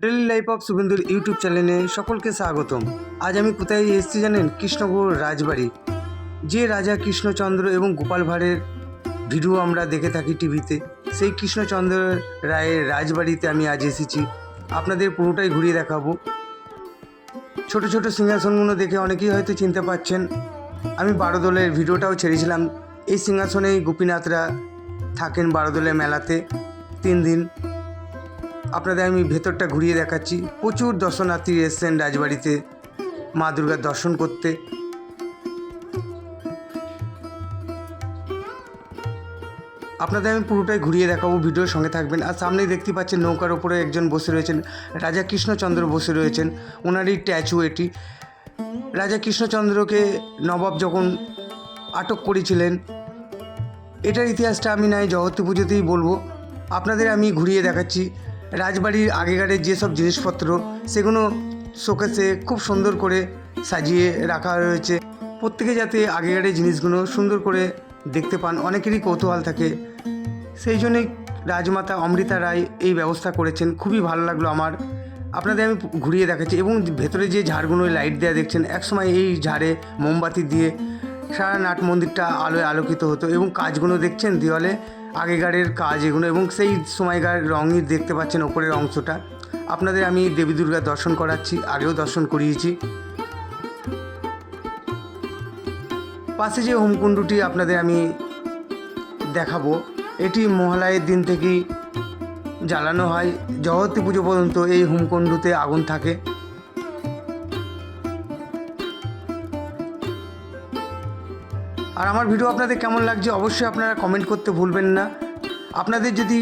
Daily life of শুভেন্দুর YouTube চ্যানেলে সকলকে স্বাগতম। আজ আমি কোথায় এসেছি জানেন? কৃষ্ণগড় রাজবাড়ি। যে রাজা কৃষ্ণচন্দ্র এবং গোপাল ভাঁড়ের ভিডিও আমরা দেখে থাকি টিভিতে, সেই কৃষ্ণচন্দ্র রায়ের রাজবাড়িতে আমি আজ এসেছি। আপনাদের পুরোটাই ঘুরিয়ে দেখাবো। ছোট ছোট সিংহাসনগুলো দেখে অনেকেই হয়তো চিনতে পারছেন আমি বারোদলের ভিডিওটাও ছেড়েছিলাম। এই সিংহাসনেই গোপীনাথরা থাকেন বারোদলের মেলাতে। তিন দিন আপনাদের আমি ভেতরটা ঘুরিয়ে দেখাচ্ছি। প্রচুর দর্শনার্থী এসছেন রাজবাড়িতে। মা দুর্গার দর্শন করতে। আপনাদের আমি পুরোটাই ঘুরিয়ে দেখাবো, ভিডিওর সঙ্গে থাকবেন। আর সামনেই দেখতে পাচ্ছেন নৌকার ওপরে একজন বসে রয়েছেন। রাজা কৃষ্ণচন্দ্র বসে রয়েছেন। ওনারই ট্যাচু এটি। রাজা কৃষ্ণচন্দ্রকে নবাব যখন আটক করেছিলেন, এটার ইতিহাসটা আমি নাই জগত্রী পুজোতেই বলব। আপনাদের আমি ঘুরিয়ে দেখাচ্ছি। রাজবাড়ির আগেকারের যেসব জিনিসপত্র, সেগুলো শোকেসে খুব সুন্দর করে সাজিয়ে রাখা রয়েছে। প্রত্যেকে যাতে আগেকারের জিনিসগুলো সুন্দর করে দেখতে পান, অনেকেরই কৌতূহল থাকে। সেই জন্যই রাজমাতা অমৃতা রায় এই ব্যবস্থা করেছেন। খুবই ভালো লাগল আমার। আপনাদের আমি ঘুরিয়ে দেখাচ্ছি। এবং ভেতরে যে ঝাড়গুলো লাইট দেওয়া দেখছেন, একসময় এই ঝাড়ে মোমবাতি দিয়ে সারা নাট মন্দিরটা আলোয় আলোকিত হতো এবং কাজগুলো দেখছেন দেওয়ালে, আগেকারের কাজ এগুলো এবং সেই সময়কার রঙই দেখতে পাচ্ছেন ওপরের অংশটা। আপনাদের আমি দেবী দুর্গার দর্শন করাচ্ছি, আগেও দর্শন করিয়েছি। পাশে যে হোমকুণ্ডটি আপনাদের আমি দেখাবো, এটি মহালয়ের দিন থেকেই জ্বালানো হয়। জগতী পুজো পর্যন্ত এই হোমকুণ্ডুতে আগুন থাকে। আর আমার ভিডিও আপনাদের কেমন লাগছে অবশ্যই আপনারা কমেন্ট করতে ভুলবেন না। আপনাদের যদি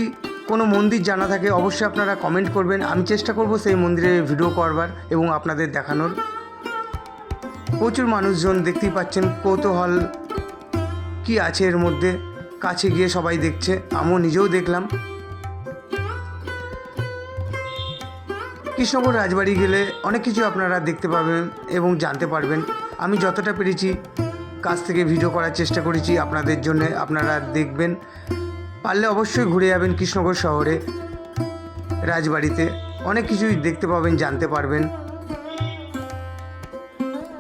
কোনো মন্দির জানা থাকে, অবশ্যই আপনারা কমেন্ট করবেন। আমি চেষ্টা করব সেই মন্দিরে ভিডিও করবার এবং আপনাদের দেখানোর। প্রচুর মানুষজন দেখতেই পাচ্ছেন কৌতূহল কি আছে এর মধ্যে। কাছে গিয়ে সবাই দেখছে, আমিও নিজেও দেখলাম। কৃষ্ণগড় রাজবাড়ি গেলে অনেক কিছু আপনারা দেখতে পাবেন এবং জানতে পারবেন। আমি যতটা পেরেছি কাছ থেকে ভিডিও করার চেষ্টা করেছি, আপনাদের জন্য আপনারা দেখবেন। পারলে অবশ্যই ঘুরে যাবেন কৃষ্ণগড় শহরে, রাজবাড়িতে। অনেক কিছুই দেখতে পাবেন, জানতে পারবেন।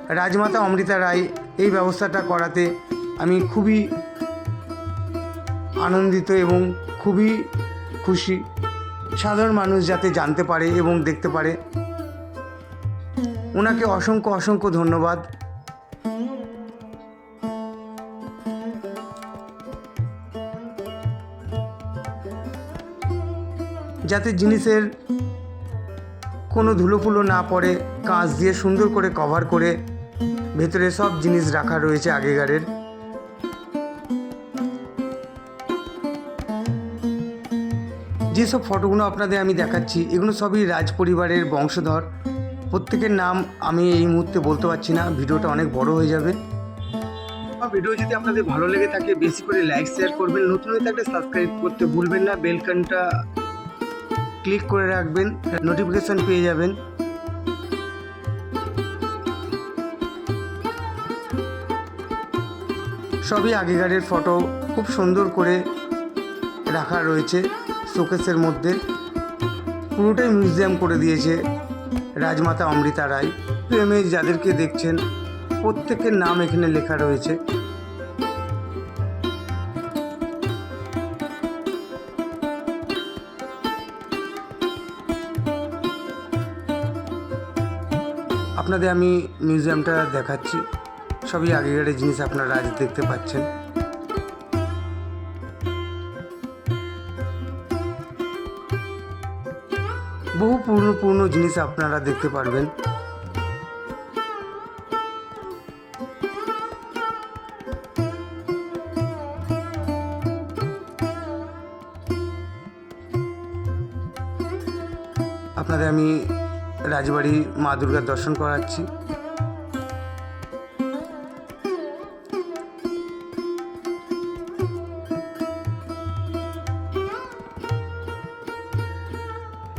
রাজমাতা অমৃতা রায় এই ব্যবস্থাটা করাতে আমি খুবই আনন্দিত এবং খুবই খুশি। সাধারণ মানুষ যাতে জানতে পারে এবং দেখতে পারে। ওনাকে অসংখ্য অসংখ্য ধন্যবাদ। যাতে জিনিসের কোনো ধুলোফুলো না পড়ে, কাঁচ দিয়ে সুন্দর করে কভার করে ভেতরে সব জিনিস রাখা রয়েছে আগেকারের। যেসব ফটোগুলো আপনাদের আমি দেখাচ্ছি, এগুলো সবই রাজ পরিবারের বংশধর। প্রত্যেকের নাম আমি এই মুহূর্তে বলতে পারছি না, ভিডিওটা অনেক বড় হয়ে যাবে। ভিডিও যদি আপনাদের ভালো লেগে থাকে, বেশি করে লাইক শেয়ার করবেন। নতুন হয়ে থাকলে সাবস্ক্রাইব করতে ভুলবেন না বেলকানটা ক্লিক করে রাখবেন নোটিফিকেশান পেয়ে যাবেন। সবই আগেকারের ফটো খুব সুন্দর করে রাখা রয়েছে শোকেসের মধ্যে। পুরোটাই মিউজিয়াম করে দিয়েছে রাজমাতা অমৃতা রায়। প্রেমে যাদেরকে দেখছেন, প্রত্যেকের নাম এখানে লেখা রয়েছে। আপনাদের আমি মিউজিয়ামটা দেখাচ্ছি। সবই আগেকারের জিনিস আপনারা আজ দেখতে পাচ্ছেন। বহু পুরনো পুরনো জিনিস আপনারা দেখতে পারবেন। আপনাদের আমি রাজবাড়ি মা দুর্গার দর্শন করাচ্ছি।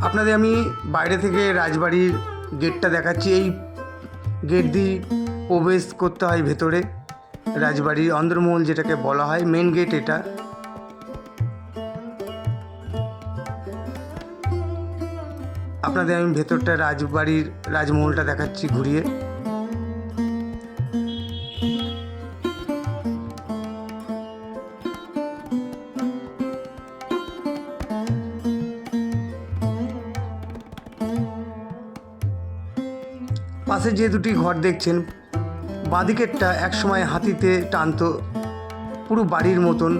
আপনাদের আমি বাইরে থেকে রাজবাড়ির গেটটা দেখাচ্ছি। এই গেট দিয়ে প্রবেশ করতে হয় ভেতরে। রাজবাড়ির অন্দরমহল যেটাকে বলা হয় মেন গেট এটা। আপনাদের আমি ভেতরটা রাজবাড়ির রাজমহলটা দেখাচ্ছি ঘুরিয়ে। পাশে যে দুটি ঘর দেখছেন, বাঁদিকেরটা একসময় হাতিতে টানতো, পুরো বাড়ির মতন।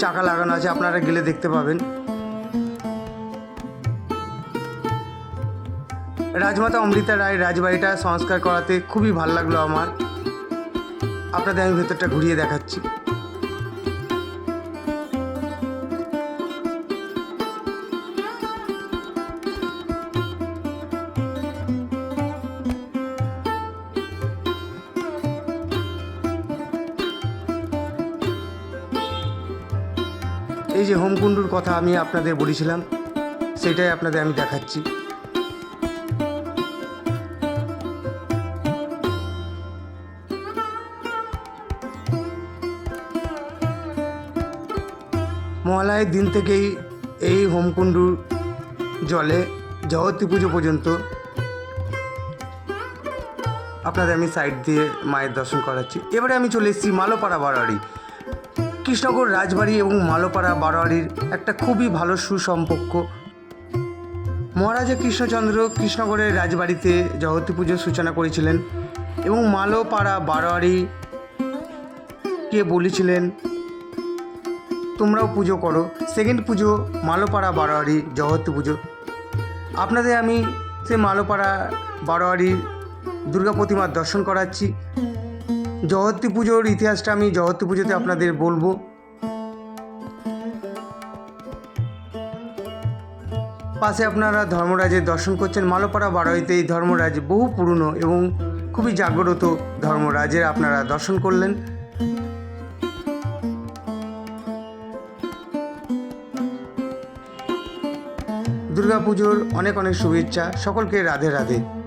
চাকা লাগানো আছে, আপনারা গেলে দেখতে পাবেন। রাজমাতা অমৃতা রায় রাজবাড়িটা সংস্কার করাতে খুবই ভালো লাগল আমার। আপনাদের আমি ভেতরটা ঘুরিয়ে দেখাচ্ছি। এই যে হোমকুণ্ডুর কথা আমি আপনাদের বলেছিলাম, সেটাই আপনাদের আমি দেখাচ্ছি। মহালয়ের দিন থেকেই এই হোমকুণ্ডুর জলে জগতী পুজো পর্যন্ত। আপনাদের আমি সাইড দিয়ে মায়ের দর্শন করাচ্ছি। এবারে আমি চলে এসেছি মালোপাড়া বারোয়ারি। কৃষ্ণগড় রাজবাড়ি এবং মালোপাড়া বারোয়ারির একটা খুবই ভালো সুসম্পর্ক। মহারাজা কৃষ্ণচন্দ্র কৃষ্ণগড়ের রাজবাড়িতে জগতী পুজোর সূচনা করেছিলেন এবং মালোপাড়া বারোয়ারিকে বলেছিলেন তোমরাও পুজো করো। সেকেন্ড পুজো, মালোপাড়া বারোয়ারি জগতী পুজো। আপনাদের আমি সে মালোপাড়া বারোয়ারির দুর্গা প্রতিমার দর্শন করাচ্ছি। জগত্রী পুজোর ইতিহাসটা আমি জগত্রী পুজোতে আপনাদের বলব। পাশে আপনারা ধর্মরাজের দর্শন করছেন। মালোপাড়া বারোয়ারিতে এই ধর্মরাজ বহু পুরনো এবং খুবই জাগ্রত ধর্মরাজের আপনারা দর্শন করলেন। দুর্গাপুজোর অনেক অনেক শুভেচ্ছা। সকলকে রাধে রাধে।